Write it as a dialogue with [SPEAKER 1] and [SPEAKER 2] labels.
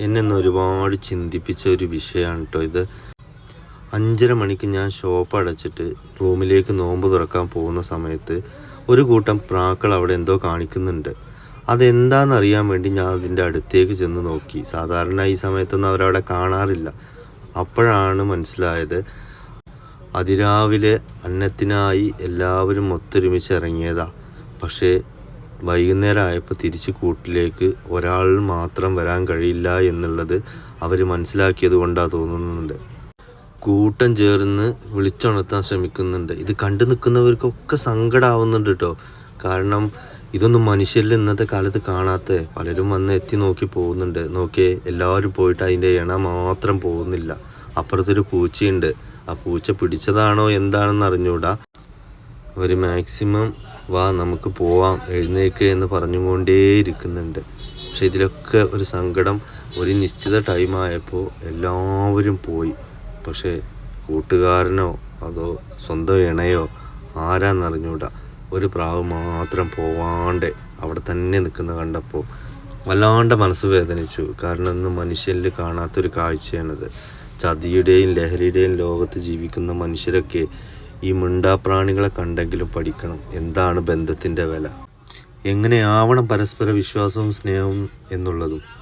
[SPEAKER 1] എന്നെ ഒരുപാട് ചിന്തിപ്പിച്ച ഒരു വിഷയമാണ് കേട്ടോ ഇത്. അഞ്ചര മണിക്ക് ഞാൻ ഷോപ്പ് അടച്ചിട്ട് റൂമിലേക്ക് നോമ്പ് തുറക്കാൻ പോകുന്ന സമയത്ത് ഒരു കൂട്ടം പ്രാക്കൾ അവിടെ എന്തോ കാണിക്കുന്നുണ്ട്. അതെന്താണെന്ന് അറിയാൻ വേണ്ടി ഞാൻ അതിന്റെ അടുത്തേക്ക് ചെന്ന് നോക്കി. സാധാരണ ഈ സമയത്തൊന്നും അവരവിടെ കാണാറില്ല. അപ്പോഴാണ് മനസ്സിലായത് അതിരാവിലെ അന്നത്തിനായി എല്ലാവരും ഒത്തൊരുമിച്ച് ഇറങ്ങിയതാ. പക്ഷേ വൈകുന്നേരം ആയപ്പോൾ തിരിച്ച് കൂട്ടിലേക്ക് ഒരാൾ മാത്രം വരാൻ കഴിയില്ല എന്നുള്ളത് അവർ മനസ്സിലാക്കിയത് കൊണ്ടാണ് തോന്നുന്നുണ്ട്. കൂട്ടം ചേർന്ന് വിളിച്ചുണർത്താൻ ശ്രമിക്കുന്നുണ്ട്. ഇത് കണ്ടു നിൽക്കുന്നവർക്കൊക്കെ സങ്കടമാവുന്നുണ്ട് കേട്ടോ. കാരണം ഇതൊന്നും മനുഷ്യരിൽ ഇന്നത്തെ കാലത്ത് കാണാത്ത പലരും വന്ന് എത്തി നോക്കി പോകുന്നുണ്ട്. നോക്കിയേ എല്ലാവരും പോയിട്ട് അതിന്റെ ഇണ മാത്രം പോകുന്നില്ല. അപ്പുറത്തൊരു പൂച്ചയുണ്ട്. ആ പൂച്ച പിടിച്ചതാണോ എന്താണെന്ന് അറിഞ്ഞൂടാ അവർ മാക്സിമം വാ നമുക്ക് പോവാം എഴുന്നേക്ക് എന്ന് പറഞ്ഞുകൊണ്ടേയിരിക്കുന്നുണ്ട്. പക്ഷെ ഇതിലൊക്കെ ഒരു സങ്കടം ഒരു നിശ്ചിത ടൈമായപ്പോൾ എല്ലാവരും പോയി. പക്ഷേ കൂട്ടുകാരനോ അതോ സ്വന്തം ഇണയോ ആരാന്നറിഞ്ഞൂടാ. ഒരു പ്രാവ് മാത്രം പോവാണ്ട് അവിടെ തന്നെ നിൽക്കുന്ന കണ്ടപ്പോൾ വല്ലാണ്ട് മനസ്സ് വേദനിച്ചു. കാരണം ഇന്ന് മനുഷ്യരിൽ കാണാത്തൊരു കാഴ്ചയാണിത്. ചതിയുടെയും ലഹരിയുടെയും ലോകത്ത് ജീവിക്കുന്ന മനുഷ്യരൊക്കെ ഈ മിണ്ടാപ്രാണികളെ കണ്ടെങ്കിലും പഠിക്കണം. എന്താണ് ബന്ധത്തിന്റെ വില? എങ്ങനെയാവണം പരസ്പര വിശ്വാസവും സ്നേഹവും എന്നുള്ളതും?